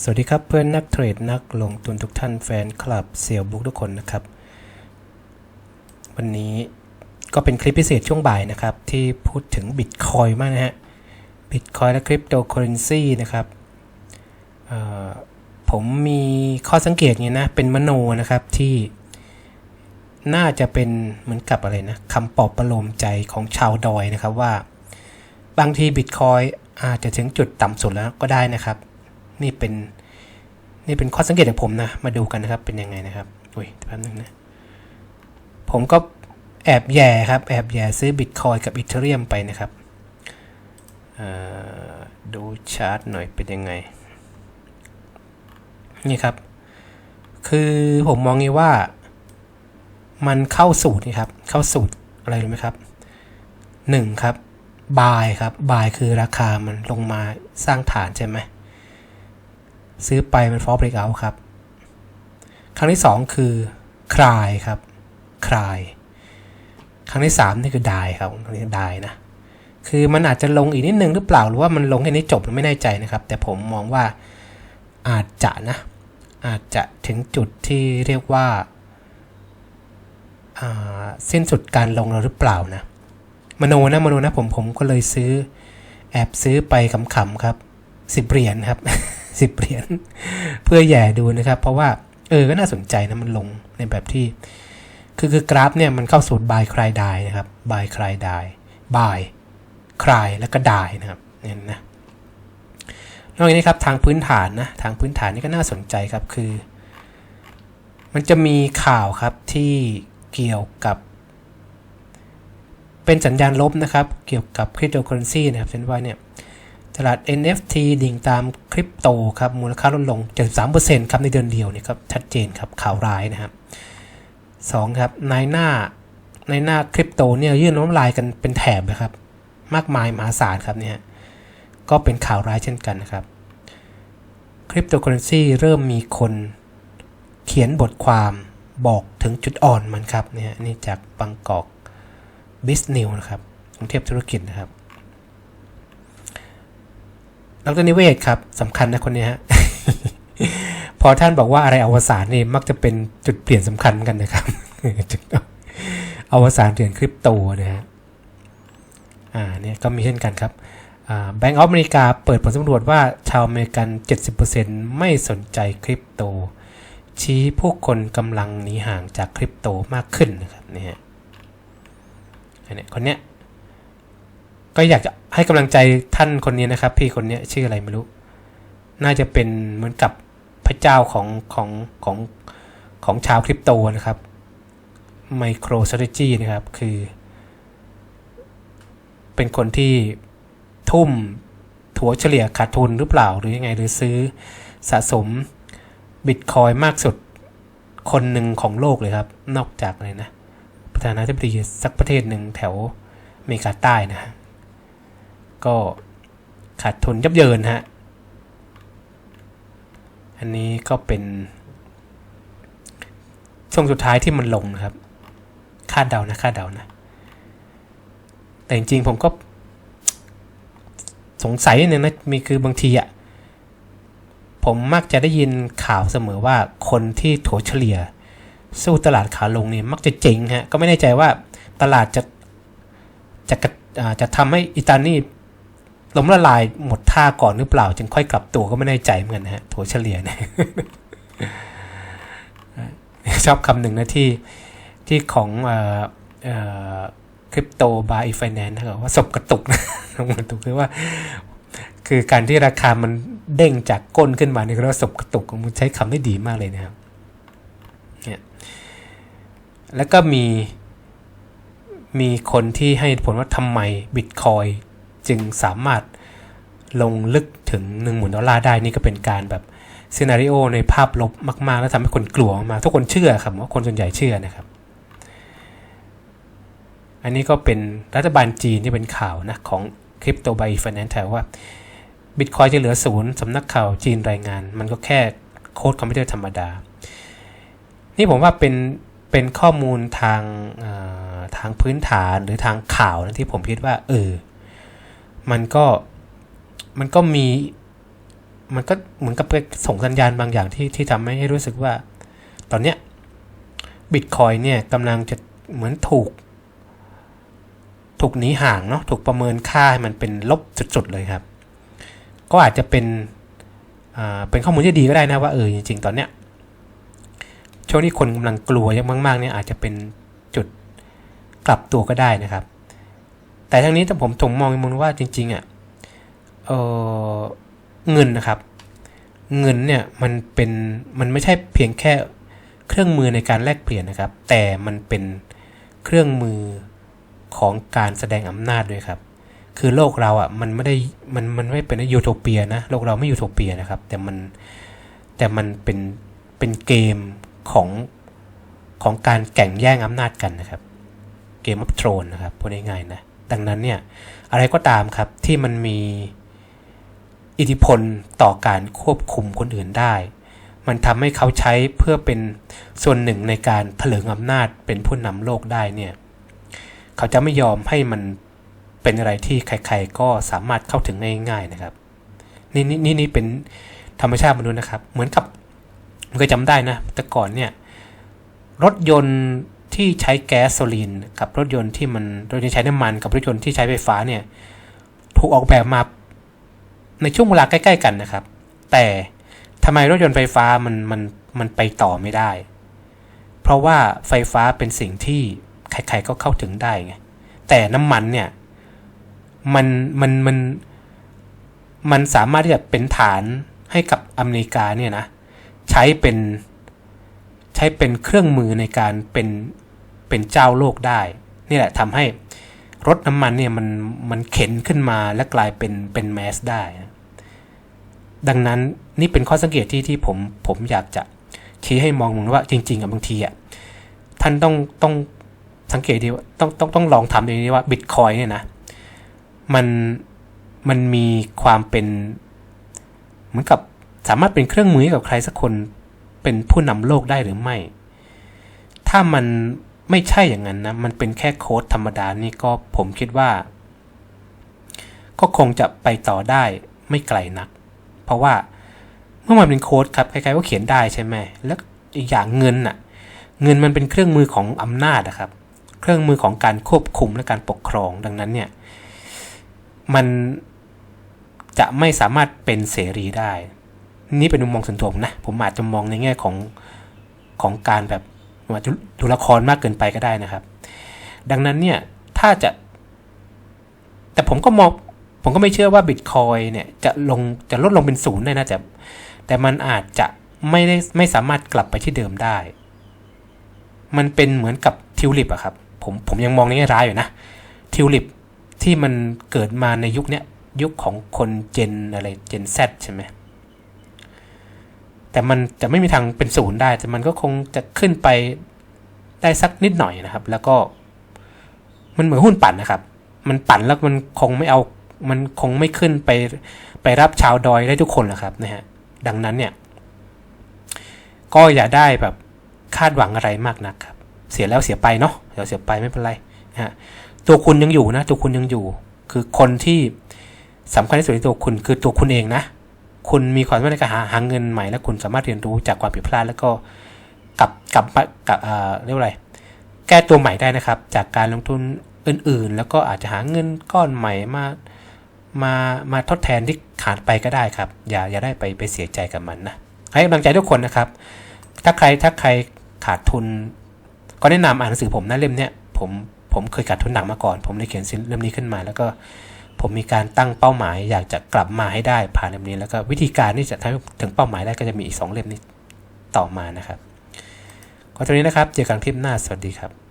สวัสดีครับเพื่อนนักเทรดนักลงทุนทุกท่านแฟนคลับเซียวบุ๊กทุกคนนะครับ วันนี้ก็เป็นคลิปพิเศษช่วงบ่ายนะครับ ที่พูดถึงบิตคอยมากนะฮะบิตคอยและคริปโตเคอเรนซีนะครับผมมีข้อสังเกตอย่างนี้นะเป็นมโนนะครับที่น่าจะเป็นเหมือนกับอะไรนะคำปลอบประโลมใจของชาวดอยนะครับว่า บางทีบิตคอยอาจจะถึงจุดต่ำสุดแล้วก็ได้นะครับ นี่เป็นนี่เป็นข้อสังเกตของผมนะ มาดูกันนะครับ เป็นยังไงนะครับ อุ้ยแป๊บนึงนะ ผมก็แอบแย่ครับ แอบแย่ซื้อบิตคอยกับอีเทเรียมไปนะครับ ดูชาร์ตหน่อยเป็นยังไง นี่ครับ คือผมมองงี้ว่า มันเข้าสูตรนี่ครับ เข้าสูตรอะไรรู้ไหมครับหนึ่งครับบายครับบายคือราคามันลงมาสร้างฐานใช่ไหม ซื้อไปมันฟอลเบรกเอาครับ ครั้งที่ 2 คือคลายครับคลาย ครั้งที่3นี่คือดายครับครั้งนี้ดายนะ คือมันอาจจะลงอีกนิดนึงหรือเปล่าหรือว่ามันลงแค่นี้จบไม่แน่ใจนะครับ แต่ผมมองว่าอาจจะนะ อาจจะถึงจุดที่เรียกว่าสิ้นสุดการลงเราหรือเปล่านะมโนนะมโนนะผมผมก็เลยซื้อ แอบซื้อไปขำๆครับสิบเหรียญครับ สิบเหรียญเพื่อแย่ดูนะครับ เพราะว่าเออก็น่าสนใจนะมันลงในแบบที่ คือคือกราฟเนี่ยมันเข้าสูตร buy cry die นะครับ buy cry die buy cry แล้วก็ die นะครับเนี่ยนะนอกจากนี้ครับทางพื้นฐานนะทางพื้นฐานนี่ก็น่าสนใจครับคือ มันจะมีข่าวครับที่เกี่ยวกับ เป็นสัญญาณลบนะครับ เกี่ยวกับคริปโตเคอเรนซีนะครับเช่นว่าเนี่ย ตลาด NFT ดิ่งตามคริปโตครับมูลค่าลดลง 73%ครับในเดือนเดียวเนี่ยครับชัดเจนครับข่าวร้ายนะครับ2ครับในหน้าในหน้าคริปโตเนี่ยยื่นน้ำลายกันเป็นแถบนะครับ มากมายมหาศาลครับเนี่ยก็เป็นข่าวร้ายเช่นกันนะครับคริปโตเคอเรนซีเริ่มมีคนเขียนบทความบอกถึงจุดอ่อนมันครับเนี่ยนี่จากบังกอกบิสเนิวนะครับกรุงเทพธุรกิจนะครับ ดรนิเวศครับสำคัญนะคนนี้ฮะพอท่านบอกว่าอะไรอวสานนี่มักจะเป็นจุดเปลี่ยนสำคัญกันนะครับอวสานเหรียญคริปโตนะฮะอ่าเนี่ยก็มีเช่นกันครับแบงก์ออฟอเมริกาเปิดผลสำรวจว่าชาวอเมริกัน 70%ไม่สนใจคริปโต ชี้ผู้คนกำลังหนีห่างจากคริปโตมากขึ้นนะครับเนี่ฮะอันนี้คนเนี้ย ก็อยากจะให้กำลังใจท่านคนนี้นะครับ พี่คนนี้ชื่ออะไรไม่รู้ น่าจะเป็นเหมือนกับพระเจ้าของของของของชาวคริปโตนะครับ Micro Strategy นะครับ คือ เป็นคนที่ทุ่มถัวเฉลี่ยขาดทุนหรือเปล่า หรือยังไงหรือซื้อสะสมบิตคอยมากสุดคนหนึ่งของโลกเลยครับ นอกจากเลยนะ ประธานาธิบดีสักประเทศหนึ่งแถวอเมริกาใต้นะ ก็ขาดทุนยับเยินฮะ อันนี้ก็เป็น ช่วงสุดท้ายที่มันลงนะครับ คาดเดานะคาดเดานะ แต่จริงๆผมก็ สงสัยเนี่ยนะมีคือบางทีอะผมมักจะได้ยินข่าวเสมอว่าคนที่ถัวเฉลี่ย สู้ตลาดขาลงเนี่ยมักจะเจ๋งฮะ ก็ไม่แน่ใจว่าตลาดจะจะจะทำให้อิตาลี ล้มละลายหมดท่าก่อนหรือเปล่า จึงค่อยกลับตัวก็ไม่แน่ใจเหมือนกันนะฮะถัวเฉลี่ยเนี่ยชอบคำหนึ่งนะที่ที่ของคริปโตบายไฟแนนซ์นะครับว่าศพกระตุกนะกระตุกคือว่า คือการที่ราคามันเด้งจากก้นขึ้นมาเนี่ยเรียกว่าศพกระตุกมันใช้คำได้ดีมากเลยนะครับเนี่ยแล้วก็มีมีคนที่ให้ผลว่าทำไมบิตคอย จึงสามารถลงลึกถึง1 0,000ดอลลาร์ได้นี่ก็เป็นการแบบซีนารีโอในภาพลบมาก ๆ แล้วทำให้คนกลัวมาทุกคนเชื่อครับว่าคนส่วนใหญ่เชื่อนะครับ อันนี้ก็เป็นรัฐบาลจีนที่เป็นข่าวนะของคริปโตไบฟินแลนซ์ว่าบิตคอยจะเหลือศูนย์สำนักข่าวจีนรายงาน มันก็แค่โค้ดคอมพิวเตอร์ธรรมดา นี่ผมว่าเป็นเป็นข้อมูลทางทางพื้นฐานหรือทางข่าวนะที่ผมคิดว่าเออ มันก็มันก็มี มันก็เหมือนกับส่งสัญญาณบางอย่างที่ที่ทำให้รู้สึกว่า ตอนเนี้ยบิตคอยเนี่ยกำลังจะเหมือนถูก ถูกหนีห่างเนาะถูกประเมินค่าให้มันเป็นลบจุดๆเลยครับ ก็อาจจะเป็นเป็นข้อมูลที่ดีก็ได้นะว่าเออจริง ๆ ตอนเนี้ยช่วงที่คนกำลังกลัวยังมากๆเนี่ยอาจจะเป็นจุดกลับตัวก็ได้นะครับ แต่ทั้งนี้ถ้าผมถงมองในมุมว่าจริงๆอะเออเงินนะครับ เงินเนี่ยมันเป็นมันไม่ใช่เพียงแค่เครื่องมือในการแลกเปลี่ยนนะครับ แต่มันเป็นเครื่องมือของการแสดงอำนาจด้วยครับ คือโลกเราอะมันไม่ได้มันมันไม่เป็นยูโทเปียนะโลกเราไม่ยูโทเปียนะครับ แต่มันแต่มันเป็นเป็นเกมของของการแข่งแย่งอำนาจกันนะครับเกมอัพโทรนนะครับพูดง่ายๆนะ ดังนั้นเนี่ยอะไรก็ตามครับที่มันมีอิทธิพลต่อการควบคุมคนอื่นได้ มันทำให้เขาใช้เพื่อเป็นส่วนหนึ่งในการเถลิงอำนาจเป็นผู้นำโลกได้เนี่ยเขาจะไม่ยอมให้มันเป็นอะไรที่ใครๆก็สามารถเข้าถึงง่าย ๆนะครับ นี่นี่นี่นี่เป็นธรรมชาติมนุษย์นะครับ เหมือนกับมันก็จำได้นะแต่ก่อนเนี่ยรถยนต์ ที่ใช้แก๊สโซลีนกับรถยนต์ที่มันรถยนต์ใช้น้ำมันกับรถยนต์ที่ใช้ไฟฟ้าเนี่ยถูกออกแบบมาในช่วงเวลาใกล้ ๆ กันนะครับ แต่ทำไมรถยนต์ไฟฟ้ามันมันมันไปต่อไม่ได้ เพราะว่าไฟฟ้าเป็นสิ่งที่ใครๆก็เข้าถึงได้ไงแต่น้ำมันเนี่ยมันมันมันมันสามารถที่จะเป็นฐานให้กับอเมริกาเนี่ยนะใช้เป็นใช้เป็นเครื่องมือในการเป็น เป็นเจ้าโลกได้ นี่แหละทำให้รถน้ำมันเนี่ยมันมันเข็นขึ้นมาและกลายเป็นเป็นแมสได้ ดังนั้นนี่เป็นข้อสังเกตที่ที่ผมผมอยากจะชี้ให้มองว่าจริง ๆอะบางทีอะท่านต้องต้องสังเกตดีว่าต้องต้องต้องลองทำดูดีว่าบิตคอยเนี่ยนะมันมันมีความเป็นเหมือนกับสามารถเป็นเครื่องมือให้กับใครสักคนเป็นผู้นำโลกได้หรือไม่ ถ้ามัน ไม่ใช่อย่างนั้นนะ มันเป็นแค่โค้ดธรรมดานี่ก็ผมคิดว่า ก็คงจะไปต่อได้ไม่ไกลนัก เพราะว่าเมื่อมันเป็นโค้ดครับใครๆก็เขียนได้ใช่ไหมแล้วอีกอย่างเงินน่ะ เงินมันเป็นเครื่องมือของอำนาจนะครับ เครื่องมือของการควบคุมและการปกครองดังนั้นเนี่ย มันจะไม่สามารถเป็นเสรีได้ นี่เป็นมุมมองส่วนตัวผมนะ ผมอาจจะมองในแง่ของของการแบบ ว่าดูละครมากเกินไปก็ได้นะครับ ดังนั้นเนี่ยถ้าจะ แต่ผมก็มองผมก็ไม่เชื่อว่าบิตคอยเนี่ยจะลงจะลดลงเป็นศูนย์ได้นะแต่แต่มันอาจจะไม่ได้ไม่สามารถกลับไปที่เดิมได้ มันเป็นเหมือนกับทิวลิปอะครับผมผมยังมองในแง่ร้ายอยู่นะทิวลิปที่มันเกิดมาในยุคเนี้ยยุคของคนเจนอะไรเจนซใช่ไหม แต่มันจะไม่มีทางเป็นศูนย์ได้ แต่มันก็คงจะขึ้นไปได้สักนิดหน่อยนะครับ แล้วก็มันเหมือนหุ้นปั่นนะครับ มันปั่นแล้วมันคงไม่เอา มันคงไม่ขึ้นไปไปรับชาวดอยได้ทุกคนหรอกครับนะฮะ ดังนั้นเนี่ย ก็อย่าได้แบบคาดหวังอะไรมากนักครับ เสียแล้วเสียไปเนาะเดี๋ยวเสียไปไม่เป็นไรนะฮะ ตัวคุณยังอยู่นะ ตัวคุณยังอยู่ คือคนที่สำคัญที่สุดในตัวคุณคือตัวคุณเองนะ คุณมีความสามารถในการหาหาเงินใหม่และคุณสามารถเรียนรู้จากความผิดพลาดแล้วก็กลับกลับกับเอ่อเรียกว่าอะไร แก้ตัวใหม่ได้นะครับ จากการลงทุนอื่นๆ แล้วก็อาจจะหาเงินก้อนใหม่มามามาทดแทนที่ขาดไปก็ได้ครับ อย่าอย่าได้ไปไปเสียใจกับมันนะให้กำลังใจทุกคนนะครับ ถ้าใครถ้าใครขาดทุน ก็แนะนำอ่านหนังสือผมนะเล่มเนี้ยผมผมเคยขาดทุนหนักมาก่อน ผมเลยเขียนเล่มนี้ขึ้นมาแล้วก็ ผมมีการตั้งเป้าหมาย อยากจะกลับมาให้ได้ผ่านเล่มนี้ แล้วก็วิธีการที่จะทำถึงเป้าหมายได้ก็จะมีอีก 2 เล่มนี้ต่อมานะครับก็ตรงนี้นะครับ เจอกันคลิปหน้าสวัสดีครับ